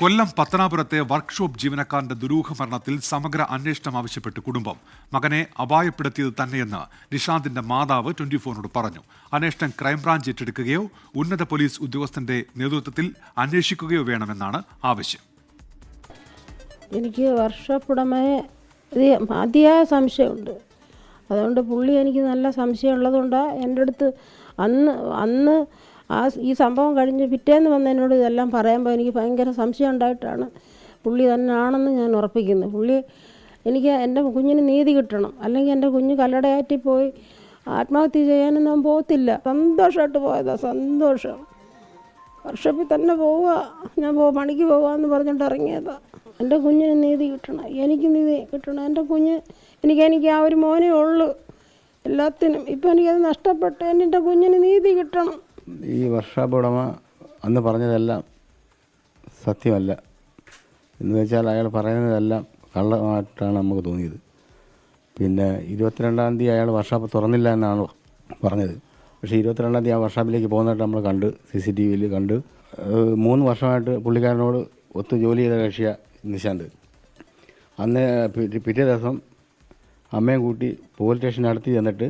കൊല്ലം പത്തനാപുരത്തെ workshop ജീവനക്കാരന്റെ ദുരൂഹ മരണത്തിൽ സമഗ്ര അന്വേഷണം ആവശ്യപ്പെട്ട് കുടുംബം. മകനെ അപായപ്പെടുത്തിയത് തന്നെയെന്ന് നിഷാന്തിന്റെ മാതാവ് ട്വന്റി ഫോറിനോട് പറഞ്ഞു. അന്വേഷണം ക്രൈംബ്രാഞ്ച് ഏറ്റെടുക്കുകയോ ഉന്നത പോലീസ് ഉദ്യോഗസ്ഥന്റെ നേതൃത്വത്തിൽ അന്വേഷിക്കുകയോ വേണമെന്നാണ് ആവശ്യം. എനിക്ക് വർക്ക്ഷോപ്പ് ഉടമയെ അതിയായ സംശയമുണ്ട്. അതുകൊണ്ട് പുള്ളി എനിക്ക് നല്ല സംശയം ഉള്ളതുകൊണ്ടാണ് എന്റെ അടുത്ത് അന്ന് അന്ന് ആ ഈ സംഭവം കഴിഞ്ഞ് പിറ്റേന്ന് വന്ന് എന്നോട് ഇതെല്ലാം പറയുമ്പോൾ എനിക്ക് ഭയങ്കര സംശയം ഉണ്ടായിട്ടാണ്. പുള്ളി തന്നെ ആണെന്ന് ഞാൻ ഉറപ്പിക്കുന്നു. പുള്ളി എനിക്ക് എന്റെ കുഞ്ഞിന് നീതി കിട്ടണം. അല്ലെങ്കിൽ എന്റെ കുഞ്ഞ് കല്ലടയാറ്റി പോയി ആത്മഹത്യ ചെയ്യാനൊന്നും അവൻ പോകത്തില്ല. സന്തോഷമായിട്ട് പോയതാണ് സന്തോഷം. വർഷപ്പിൽ തന്നെ പോവുക. ഞാൻ പോ പണിക്ക് പോവാന്ന് പറഞ്ഞിട്ട് ഇറങ്ങിയതാ. എന്റെ കുഞ്ഞിന് നീതി കിട്ടണം. എനിക്ക് നീതി കിട്ടണം. എന്റെ കുഞ്ഞ് എനിക്ക് എനിക്ക് ആ ഒരു മോനേ ഉള്ളു. എല്ലാത്തിനും. ഇപ്പം എനിക്കത് നഷ്ടപ്പെട്ട്. എന്റെ കുഞ്ഞിന് നീതി കിട്ടണം. ഈ വർഷാപ്പ് ഉടമ അന്ന് പറഞ്ഞതെല്ലാം സത്യമല്ല. എന്ന് വെച്ചാൽ അയാൾ പറയുന്നതെല്ലാം കള്ളമായിട്ടാണ് നമുക്ക് തോന്നിയത്. പിന്നെ ഇരുപത്തിരണ്ടാം തീയതി അയാൾ വർഷാപ്പ് തുറന്നില്ല എന്നാണ് പറഞ്ഞത്. പക്ഷേ ഇരുപത്തിരണ്ടാം തീയതി ആ വർഷാപ്പിലേക്ക് പോകുന്നതായിട്ട് നമ്മൾ കണ്ട് സി സി ടി വിയിൽ കണ്ട്. മൂന്ന് വർഷമായിട്ട് പുള്ളിക്കാരനോട് ഒത്തു ജോലി ചെയ്ത കക്ഷിയ നിശാന്ത്. അന്ന് പിറ്റേ ദിവസം അമ്മയും കൂട്ടി പോലീസ് സ്റ്റേഷൻ അടുത്ത് ചെന്നിട്ട്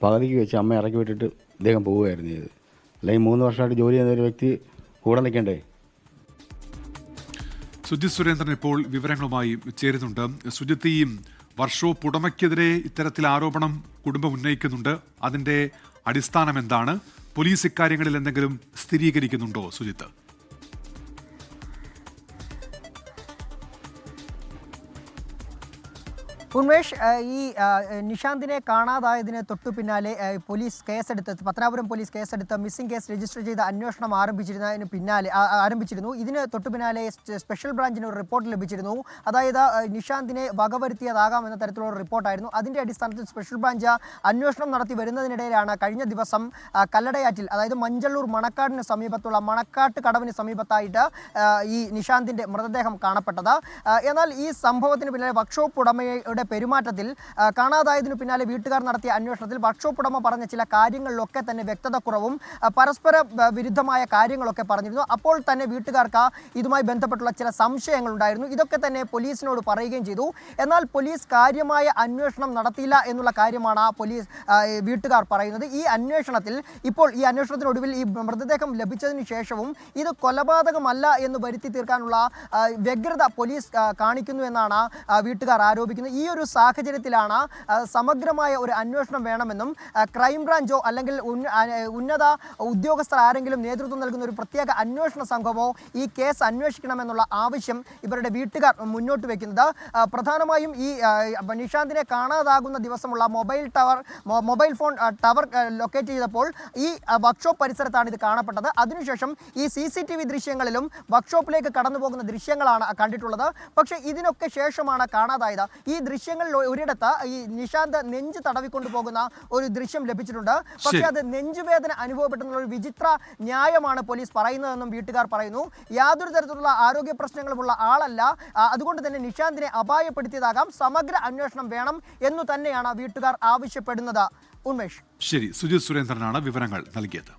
പകുതിക്ക് വെച്ച് അമ്മ ഇറക്കി വിട്ടിട്ട് ഇദ്ദേഹം പോവുകയായിരുന്നു ചെയ്തത്. അല്ലെങ്കിൽ മൂന്ന് വർഷമായിട്ട് ജോലി ചെയ്യുന്ന ഒരു വ്യക്തി കൂടെ നിൽക്കണ്ടേ? സുജിത് സുരേന്ദ്രൻ ഇപ്പോൾ വിവരങ്ങളുമായി ചേരുന്നുണ്ട്. സുജിത്ത് ഈ വർഷോപ്പ് ഉടമയ്ക്കെതിരെ ഇത്തരത്തിൽ ആരോപണം കുടുംബം ഉന്നയിക്കുന്നുണ്ട്. അതിന്റെ അടിസ്ഥാനം എന്താണ്? പോലീസ് ഇക്കാര്യങ്ങളിൽ എന്തെങ്കിലും സ്ഥിരീകരിക്കുന്നുണ്ടോ സുജിത്ത്? ഉന്മേഷ് ഈ നിഷാന്തിനെ കാണാതായതിന് തൊട്ടു പിന്നാലെ പോലീസ് കേസെടുത്ത് പത്തനാപുരം പോലീസ് കേസെടുത്ത് മിസ്സിംഗ് കേസ് രജിസ്റ്റർ ചെയ്ത് അന്വേഷണം ആരംഭിച്ചിരുന്നതിന് പിന്നാലെ ആരംഭിച്ചിരുന്നു. ഇതിന് തൊട്ടു പിന്നാലെ സ്പെഷ്യൽ ബ്രാഞ്ചിന് ഒരു റിപ്പോർട്ട് ലഭിച്ചിരുന്നു. അതായത് നിഷാന്തിനെ വകവരുത്തിയതാകാം എന്ന തരത്തിലുള്ള റിപ്പോർട്ടായിരുന്നു. അതിന്റെ അടിസ്ഥാനത്തിൽ സ്പെഷ്യൽ ബ്രാഞ്ച് അന്വേഷണം നടത്തി വരുന്നതിനിടയിലാണ് കഴിഞ്ഞ ദിവസം കല്ലടയാറ്റിൽ അതായത് മഞ്ചള്ളൂർ മണക്കാടിന് സമീപത്തുള്ള മണക്കാട്ട് കടവിന് സമീപത്തായിട്ട് ഈ നിഷാന്തിന്റെ മൃതദേഹം കാണപ്പെട്ടത്. എന്നാൽ ഈ സംഭവത്തിന് പിന്നാലെ വർക്ക്ഷോപ്പ് ഉടമയുടെ പെരുമാറ്റത്തിൽ ആ, കാണാതായതിനു പിന്നാലെ വീട്ടുകാർ നടത്തിയ അന്വേഷണത്തിൽ വർക്ക്ഷോപ്പ് ഉടമ പറഞ്ഞ ചില കാര്യങ്ങളിലൊക്കെ തന്നെ വ്യക്തതക്കുറവും കുറവും പരസ്പര വിരുദ്ധമായ കാര്യങ്ങളൊക്കെ പറഞ്ഞിരുന്നു. അപ്പോൾ തന്നെ വീട്ടുകാർക്ക് ഇതുമായി ബന്ധപ്പെട്ടുള്ള ചില സംശയങ്ങൾ ഉണ്ടായിരുന്നു ഇതൊക്കെ തന്നെ പോലീസിനോട് പറയുകയും ചെയ്തു. എന്നാൽ പോലീസ് കാര്യമായ അന്വേഷണം നടത്തിയില്ല എന്നുള്ള കാര്യമാണ് പോലീസ് വീട്ടുകാർ പറയുന്നത്. ഈ അന്വേഷണത്തിൽ ഇപ്പോൾ ഈ അന്വേഷണത്തിനൊടുവിൽ ഈ മൃതദേഹം ലഭിച്ചതിന് ശേഷവും ഇത് കൊലപാതകമല്ല എന്ന് വരുത്തി തീർക്കാനുള്ള വ്യഗ്രത പോലീസ് കാണിക്കുന്നു എന്നാണ് വീട്ടുകാർ ആരോപിക്കുന്നത്. ഈ ഒരു സാഹചര്യത്തിലാണ് സമഗ്രമായ ഒരു അന്വേഷണം വേണമെന്നും ക്രൈംബ്രാഞ്ചോ അല്ലെങ്കിൽ ഉന്നത ഉദ്യോഗസ്ഥർ ആരെങ്കിലും നേതൃത്വം നൽകുന്ന ഒരു പ്രത്യേക അന്വേഷണ സംഘമോ ഈ കേസ് അന്വേഷിക്കണമെന്നുള്ള ആവശ്യം ഇവരുടെ വീട്ടുകാർ മുന്നോട്ട് വയ്ക്കുന്നത് പ്രധാനമായും ഈ നിഷാന്തിനെ കാണാതാകുന്ന ദിവസമുള്ള mobile tower mobile phone tower locate ചെയ്തപ്പോൾ ഈ വർക്ക്ഷോപ്പ് പരിസരത്താണ് ഇത് കാണപ്പെട്ടത്. അതിനുശേഷം ഈ സി സി ടി വി ദൃശ്യങ്ങളിലും വർക്ക്ഷോപ്പിലേക്ക് കടന്നു പോകുന്ന ദൃശ്യങ്ങളാണ് കണ്ടിട്ടുള്ളത്. പക്ഷേ ഇതിനൊക്കെ ശേഷമാണ് കാണാതായത്. ഈ ദൃശ്യങ്ങളിൽ ഒരിടത്ത് ഈ നിഷാന്ത് നെഞ്ച് തടവിക്കൊണ്ടു പോകുന്ന ഒരു ദൃശ്യം ലഭിച്ചിട്ടുണ്ട്. പക്ഷേ അത് നെഞ്ചുവേദന അനുഭവപ്പെട്ടെന്നുള്ള ഒരു വിചിത്ര ന്യായമാണ് പോലീസ് പറയുന്നതെന്നും വീട്ടുകാർ പറയുന്നു. യാതൊരു തരത്തിലുള്ള ആരോഗ്യ പ്രശ്നങ്ങളുമുള്ള ആളല്ല. അതുകൊണ്ട് തന്നെ നിഷാന്തിനെ അപായപ്പെടുത്തിയതാകാം. സമഗ്ര അന്വേഷണം വേണം എന്നു തന്നെയാണ് വീട്ടുകാർ ആവശ്യപ്പെടുന്നത്. ഉന്മേഷ്. ശരി. സുജിത് സുരേന്ദ്രനാണ് വിവരങ്ങൾ നൽകിയത്.